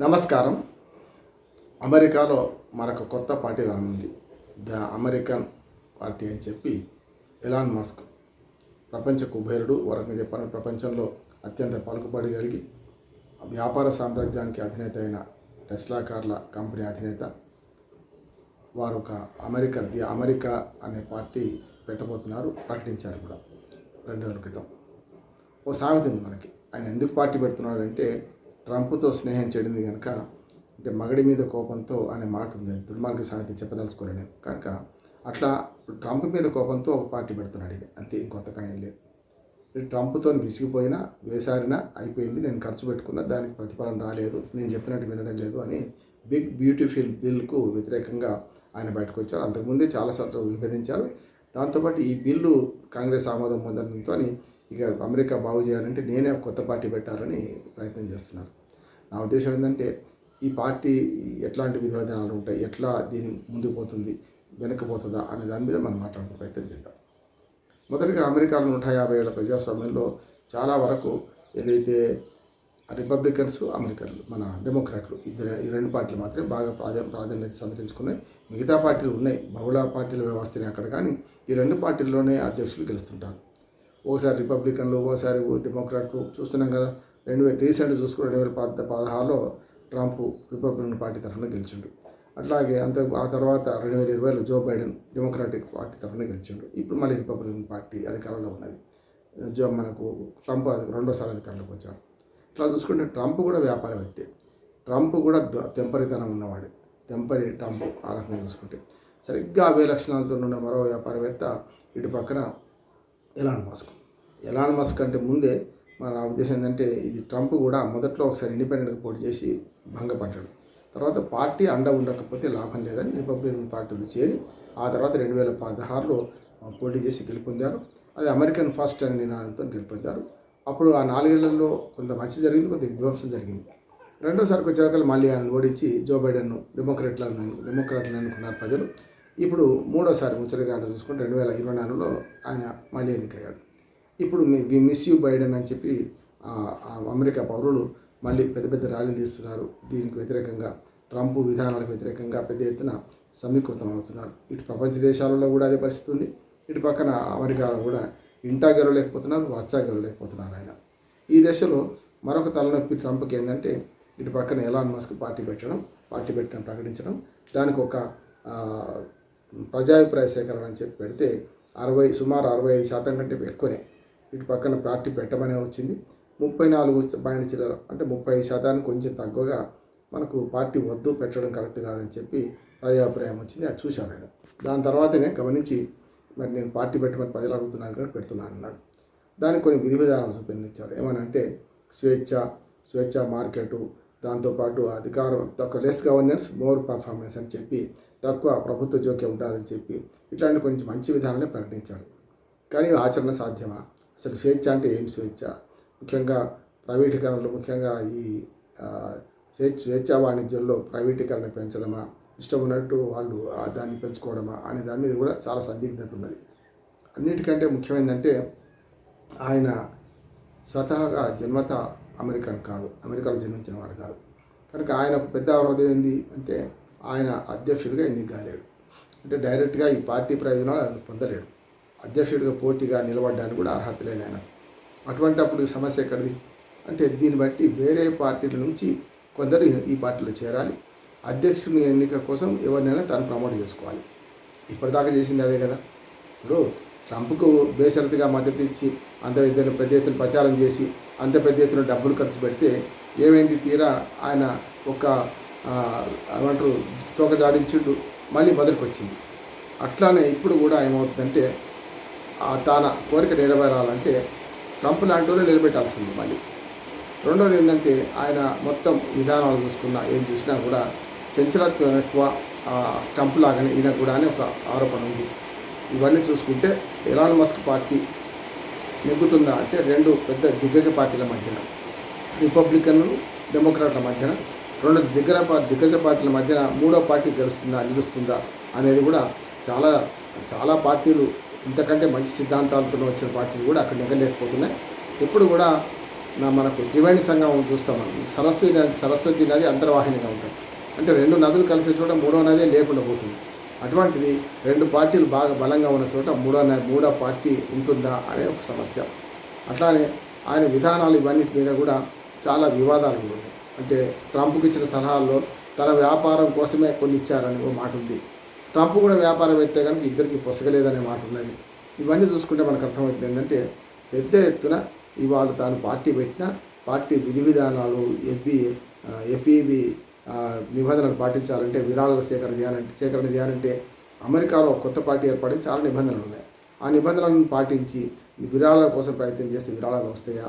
నమస్కారం. అమెరికాలో మరొక కొత్త పార్టీ రానుంది. ద అమెరికన్ పార్టీ అని చెప్పి ఎలాన్ మస్క్ ప్రపంచ కుబేరుడు వరకు చెప్పాను ప్రపంచంలో అత్యంత పలుకుబడి కలిగి వ్యాపార సామ్రాజ్యానికి అధినేత అయిన టెస్లా కార్ల కంపెనీ అధినేత. వారు ఒక అమెరికా ది అమెరికా అనే పార్టీ పెట్టబోతున్నారు ప్రకటించారు కూడా రెండు రోజుల క్రితం. ఓ సామెత ఉంది మనకి. ఆయన ఎందుకు పార్టీ పెడుతున్నాడు అంటే ట్రంప్తో స్నేహం చెడింది కనుక అంటే మగడి మీద కోపంతో అనే మాట ఉంది. దుర్మార్గ సాహిత్యం చెప్పదలుచుకోలేను కనుక అట్లా ట్రంప్ మీద కోపంతో ఒక పార్టీ పెడుతున్నాడు ఇది. అంతే ఇంకొత్తగా ఏం లేదు. ట్రంప్తో విసిగిపోయినా వేసారినా అయిపోయింది. నేను ఖర్చు పెట్టుకున్నా దానికి ప్రతిఫలం రాలేదు. నేను చెప్పినట్టు వినడం లేదు అని బిగ్ బ్యూటిఫుల్ బిల్కు వ్యతిరేకంగా ఆయన బయటకు వచ్చారు. అంతకుముందే చాలాసార్లు విభజించారు దాంతోపాటు ఈ బిల్లు కాంగ్రెస్ ఆమోదం పొందడంతో ఇక అమెరికా బాగు చేయాలంటే నేనే కొత్త పార్టీ పెట్టాలని ప్రయత్నం చేస్తున్నారు. నా ఉద్దేశం ఏంటంటే ఈ పార్టీ ఎట్లాంటి విధానాలు ఉంటాయి ఎట్లా దీని ముందుకు పోతుంది వెనకపోతుందా అనే దాని మీద మనం మాట్లాడుకునే ప్రయత్నం చేద్దాం. మొదటిగా అమెరికాలో నూట యాభై ఏళ్ళ ప్రజాస్వామ్యంలో చాలా వరకు ఏదైతే రిపబ్లికన్స్ అమెరికన్లు మన డెమోక్రాట్లు ఇద్దరు ఈ రెండు పార్టీలు మాత్రమే బాగా ప్రాధా ప్రాధాన్యత సంతరించుకున్నాయి. మిగతా పార్టీలు ఉన్నాయి బహుళ పార్టీల వ్యవస్థనే అక్కడ కానీ ఈ రెండు పార్టీల్లోనే అధ్యక్షులు గెలుస్తుంటారు. ఒకసారి రిపబ్లికన్లు ఒకసారి డెమోక్రాట్లు చూస్తున్నాం కదా రెండు వేల రీసెంట్ చూసుకుని రెండు వేల పద్ పదహారులో ట్రంప్ రిపబ్లికన్ పార్టీ తరఫున గెలిచిండు. అట్లాగే అంత ఆ తర్వాత రెండు వేల ఇరవైలో జో బైడెన్ డెమోక్రాటిక్ పార్టీ తరఫున గెలిచిండు. ఇప్పుడు మళ్ళీ రిపబ్లికన్ పార్టీ అధికారంలో ఉన్నది. జో మనకు ట్రంప్ అది రెండోసారి అధికారంలోకి వచ్చారు. ఇట్లా చూసుకుంటే ట్రంప్ కూడా వ్యాపారవేత్తే ట్రంప్ కూడా తెంపరితనం ఉన్నవాడు. తెంపరి ట్రంప్ ఆ రకంగా చూసుకుంటే. సరిగ్గా అవే లక్షణాలతో ఉన్న మరో వ్యాపారవేత్త ఇటు పక్కన ఎలాన్ మస్క్. ఎలాన్ మస్క్ అంటే ముందే మన నా ఉద్దేశం ఏంటంటే ఇది ట్రంప్ కూడా మొదట్లో ఒకసారి ఇండిపెండెంట్గా పోటీ చేసి భంగపడ్డాడు. తర్వాత పార్టీ అండ ఉండకపోతే లాభం లేదని రిపబ్లికన్ పార్టీలు చేరి ఆ తర్వాత రెండు వేల పదహారులో పోటీ చేసి గెలుపొందారు. అది అమెరికన్ ఫస్ట్ అనే నినాదంతో గెలుపొందారు. అప్పుడు ఆ నాలుగేళ్ళలో కొంత మంచి జరిగింది కొంత విధ్వంసం జరిగింది. రెండోసారికి వచ్చాక మళ్ళీ ఆయన ఓడించి జో బైడెన్ను డెమోక్రాట్లను డెమోక్రాట్లు అనుకున్నారు ప్రజలు. ఇప్పుడు మూడోసారి ముచ్చటగా చూసుకుంటే రెండు వేల ఇరవై నాలుగులో ఆయన మళ్ళీ ఎన్నికయ్యాడు. ఇప్పుడు వి మిస్ యూ బైడెన్ అని చెప్పి అమెరికా పౌరులు మళ్ళీ పెద్ద పెద్ద ర్యాలీలు తీస్తున్నారు. దీనికి వ్యతిరేకంగా ట్రంప్ విధానాలకు వ్యతిరేకంగా పెద్ద ఎత్తున సమీకృతం అవుతున్నారు. ఇటు ప్రపంచ దేశాలలో కూడా అదే పరిస్థితి ఉంది. ఇటు పక్కన అమెరికాలో కూడా ఇంటా గెలవలేకపోతున్నారు రచ్చా గెలవలేకపోతున్నారు ఆయన. ఈ దశలో మరొక తలనొప్పి ట్రంప్కి ఏంటంటే ఇటు పక్కన ఎలాన్ మస్క్ పార్టీ పెట్టడం పార్టీ పెట్టడం ప్రకటించడం దానికి ఒక ప్రజాభిప్రాయ సేకరణ అని చెప్పి పెడితే అరవై సుమారు అరవై ఐదు శాతం కంటే ఎక్కువనే. ఇటు పక్కన పార్టీ పెట్టమనే వచ్చింది. ముప్పై నాలుగు పాయింట్ చిల్లర అంటే ముప్పై శాతానికి కొంచెం తక్కువగా మనకు పార్టీ వద్దు పెట్టడం కరెక్ట్ కాదని చెప్పి ప్రజాభిప్రాయం వచ్చింది. అది చూశాను నేను. దాని తర్వాతనే గమనించి మరి నేను పార్టీ పెట్టమని ప్రజలు అడుగుతున్నాను కానీ పెడుతున్నాను అన్నాడు. దానికి కొన్ని విధి విధానాలు రూపొందించారు. ఏమనంటే స్వేచ్ఛ స్వేచ్ఛ మార్కెటు దాంతోపాటు అధికారం తక్కువ లెస్ గవర్నెన్స్ మోర్ పర్ఫార్మెన్స్ అని చెప్పి తక్కువ ప్రభుత్వ జోక్యం ఉండాలని చెప్పి ఇట్లాంటి కొంచెం మంచి విధానాన్ని ప్రకటించారు. కానీ ఆచరణ సాధ్యమా? అసలు స్వేచ్ఛ అంటే ఏం స్వేచ్ఛ? ముఖ్యంగా ప్రైవేటీకరణలో ముఖ్యంగా ఈ స్వేచ్ఛ స్వేచ్ఛా వాణిజ్యంలో ప్రైవేటీకరణ పెంచడమా? ఇష్టం ఉన్నట్టు వాళ్ళు దాన్ని పెంచుకోవడమా? అనే దాని మీద కూడా చాలా సందిగ్ధత ఉన్నది. అన్నిటికంటే ముఖ్యమైనదంటే ఆయన స్వతహాగా జన్మత అమెరికన్ కాదు. అమెరికాలో జన్మించిన వాడు కాదు. కనుక ఆయన పెద్ద హృదయం ఏంది అంటే ఆయన అధ్యక్షుడిగా ఎన్నిక కాలేడు అంటే డైరెక్ట్గా ఈ పార్టీ ప్రయోజనాలు ఆయన పొందలేడు. అధ్యక్షుడిగా పోటీగా నిలబడ్డానికి కూడా అర్హత లేదు ఆయన. అటువంటి అప్పుడు సమస్య ఎక్కడిది? అంటే దీన్ని బట్టి వేరే పార్టీల నుంచి కొందరు ఈ పార్టీలో చేరాలి. అధ్యక్షుని ఎన్నిక కోసం ఎవరినైనా తాను ప్రమోట్ చేసుకోవాలి. ఇప్పటిదాకా చేసింది అదే కదా. ఇప్పుడు ట్రంప్కు బేషరతుగా మద్దతు ఇచ్చి అంత పెద్ద పెద్ద ఎత్తున ప్రచారం చేసి అంత పెద్ద ఎత్తున డబ్బులు ఖర్చు పెడితే ఏమైంది తీరా? ఆయన ఒక ఆ, ఏమంటారు తోక జాడించుడు మళ్ళీ మొదలుకొచ్చింది అట్లానే ఇప్పుడు కూడా ఏమవుతుందంటే తన కోరిక నెరవేరాలంటే ట్రంప్ లాంటి వాళ్ళు నిలబెట్టాల్సింది మళ్ళీ. రెండోది ఏంటంటే ఆయన మొత్తం విధానాలు చూసుకున్నా ఏం చూసినా కూడా చంచలత్వం ఎక్కువ ట్రంప్ లాగానే ఈయన కూడా అని ఒక ఆరోపణ ఉంది. ఇవన్నీ చూసుకుంటే ఎలాన్ మస్క్ పార్టీ నెగ్గుతుందా అంటే రెండు పెద్ద దిగ్గజ పార్టీల మధ్యన రిపబ్లికన్లు డెమోక్రాట్ల మధ్యన రెండు దిగ్గర దిగ్గజ పార్టీల మధ్యన మూడో పార్టీ గెలుస్తుందా నిలుస్తుందా అనేది కూడా చాలా చాలా పార్టీలు ఇంతకంటే మంచి సిద్ధాంతాలతో వచ్చిన పార్టీలు కూడా అక్కడ నిగలేకపోతున్నాయి ఇప్పుడు కూడా నా మనకు త్రివేణి సంగమం చూస్తాం మనం. సరస్వతి నది సరస్వతి నది అంతర్వాహినిగా ఉంటుంది. అంటే రెండు నదులు కలిసే చోట మూడో నదే లేకుండా పోతుంది. అటువంటిది రెండు పార్టీలు బాగా బలంగా ఉన్న చోట మూడో నది మూడో పార్టీ ఉంటుందా అనే ఒక సమస్య. అట్లానే ఆయన విధానాలు ఇవన్నిటి మీద కూడా చాలా వివాదాలు ఉన్నాయి. అంటే ట్రంప్కి ఇచ్చిన సలహాల్లో తన వ్యాపారం కోసమే కొన్ని ఇచ్చారని ఒక మాట ఉంది. ట్రంప్ కూడా వ్యాపారవేత్తే కనుక ఇద్దరికి పొసగలేదనే మాట ఉన్నది. ఇవన్నీ చూసుకుంటే మనకు అర్థమవుతుంది ఏంటంటే పెద్ద ఎత్తున ఇవాళ తాను పార్టీ పెట్టిన పార్టీ విధి విధానాలు ఎఫ్బి ఎఫ్ఈబి నిబంధనలు పాటించాలంటే విరాళాల సేకరణ చేయాలంటే సేకరణ చేయాలంటే అమెరికాలో కొత్త పార్టీ ఏర్పడి చాలా నిబంధనలు ఉన్నాయి. ఆ నిబంధనలను పాటించి విరాళాల కోసం ప్రయత్నం చేస్తే విరాళాలు వస్తాయా?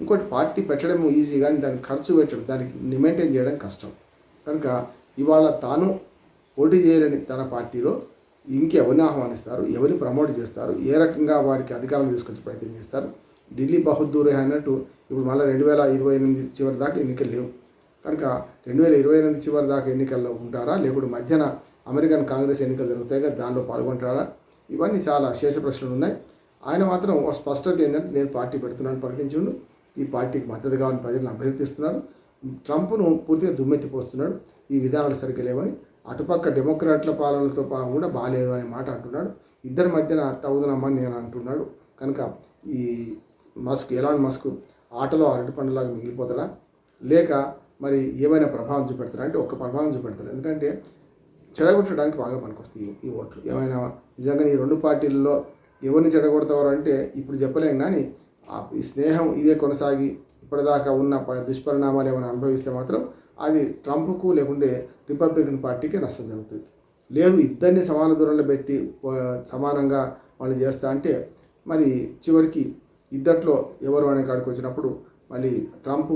ఇంకోటి పార్టీ పెట్టడం ఈజీ కానీ దానికి ఖర్చు పెట్టడం దానికి మెయింటైన్ చేయడం కష్టం. కనుక ఇవాళ తాను పోటీ చేయలేని తన పార్టీలో ఇంకెవరిని ఆహ్వానిస్తారు ఎవరిని ప్రమోట్ చేస్తారు ఏ రకంగా వారికి అధికారం తీసుకొచ్చే ప్రయత్నం చేస్తారు. ఢిల్లీ బహుద్దూరే అన్నట్టు ఇప్పుడు మళ్ళీ రెండు వేల ఇరవై ఎనిమిది చివరి దాకా ఎన్నికలు లేవు. కనుక రెండు వేల ఇరవై ఎనిమిది చివరి దాకా ఎన్నికల్లో ఉంటారా? లేకుంటే మధ్యన అమెరికన్ కాంగ్రెస్ ఎన్నికలు జరుగుతాయి కదా దానిలో పాల్గొంటారా? ఇవన్నీ చాలా శేష ప్రశ్నలు ఉన్నాయి. ఆయన మాత్రం ఒక స్పష్టత ఏంటంటే నేను పార్టీ పెడుతున్నాను ప్రకటించుండు. ఈ పార్టీకి మద్దతు కావాలని ప్రజలను అభ్యర్థిస్తున్నాడు. ట్రంప్ను పూర్తిగా దుమ్మెత్తిపోస్తున్నాడు. ఈ విధానాలు సరిగ్గా లేవని అటుపక్క డెమోక్రాట్ల పాలనతో పా- కూడా బాగాలేదు అనే మాట అంటున్నాడు. ఇద్దరి మధ్యన తగుదనమ్మని నేను అంటున్నాడు. కనుక ఈ మస్క్ ఎలాన్ మస్క్ ఆటలో అరటి పండులాగా మిగిలిపోతాడా? లేక మరి ఏమైనా ప్రభావం చూపెడతారా అంటే ఒక్క ప్రభావం చూపెడతారు ఎందుకంటే చెడగొట్టడానికి బాగా పనికొస్తాయి ఈ- ఓట్లు. ఏమైనా నిజంగా ఈ రెండు పార్టీల్లో ఎవరిని చెడగొడతారు అంటే ఇప్పుడు చెప్పలేం కానీ ఈ స్నేహం ఇదే కొనసాగి ఇప్పటిదాకా ఉన్న ప- దుష్పరిణామాలు ఏమైనా అనుభవిస్తే మాత్రం అది ట్రంప్కు లేకుంటే రిపబ్లికన్ పార్టీకి నష్టం జరుగుతుంది. లేదు ఇద్దరిని సమాన దూరంలో పెట్టి సమానంగా వాళ్ళు చేస్తా అంటే మరి చివరికి ఇద్దట్లో ఎవరు అనే కాడికి వచ్చినప్పుడు మళ్ళీ ట్రంప్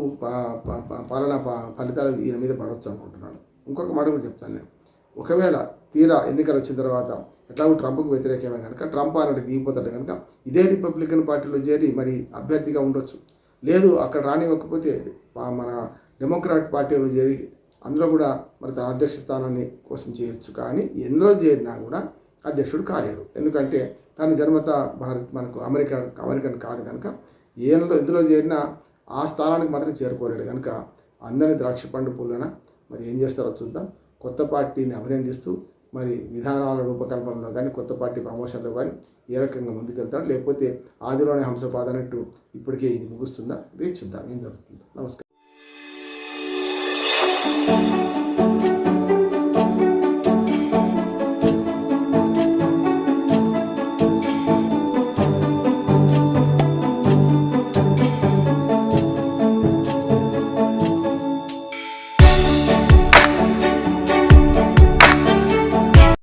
పాలన ఫలితాలు ఈయన మీద పడవచ్చు అనుకుంటున్నాను. ఇంకొక మాట కూడా చెప్తాను నేను. ఒకవేళ తీరా ఎన్నికలు వచ్చిన తర్వాత ఎట్లాగో ట్రంప్కు వ్యతిరేకమే కనుక ట్రంప్ అన్నట్టు దిగిపోతాడు కనుక ఇదే రిపబ్లికన్ పార్టీలో చేరి మరి అభ్యర్థిగా ఉండొచ్చు. లేదు అక్కడ రానివ్వకపోతే మన డెమోక్రాట్ పార్టీలో చేరి అందులో కూడా మరి తన అధ్యక్ష స్థానాన్ని కోసం చేయొచ్చు. కానీ ఎందులో చేరినా కూడా అధ్యక్షుడు కాలేడు. ఎందుకంటే తన జన్మత భారత్ మనకు అమెరికా అమెరికన్ కాదు కనుక ఏలో ఎందులో చేరినా ఆ స్థానానికి మాత్రం చేరుకోలేడు. కనుక అందరిని ద్రాక్ష పండు పూలన మరి ఏం చేస్తారో చూద్దాం. కొత్త పార్టీని అభినందిస్తూ మరి విధానాల రూపకల్పనలో కానీ కొత్త పార్టీ ప్రమోషన్లో కానీ ఏ రకంగా ముందుకెళ్తాడు. లేకపోతే ఆదిలోనే హంసపాదనట్టు ఇప్పటికే ఇది ముగుస్తుందా? వేచి చూద్దాం. ఏం జరుగుతుందో. నమస్కారం.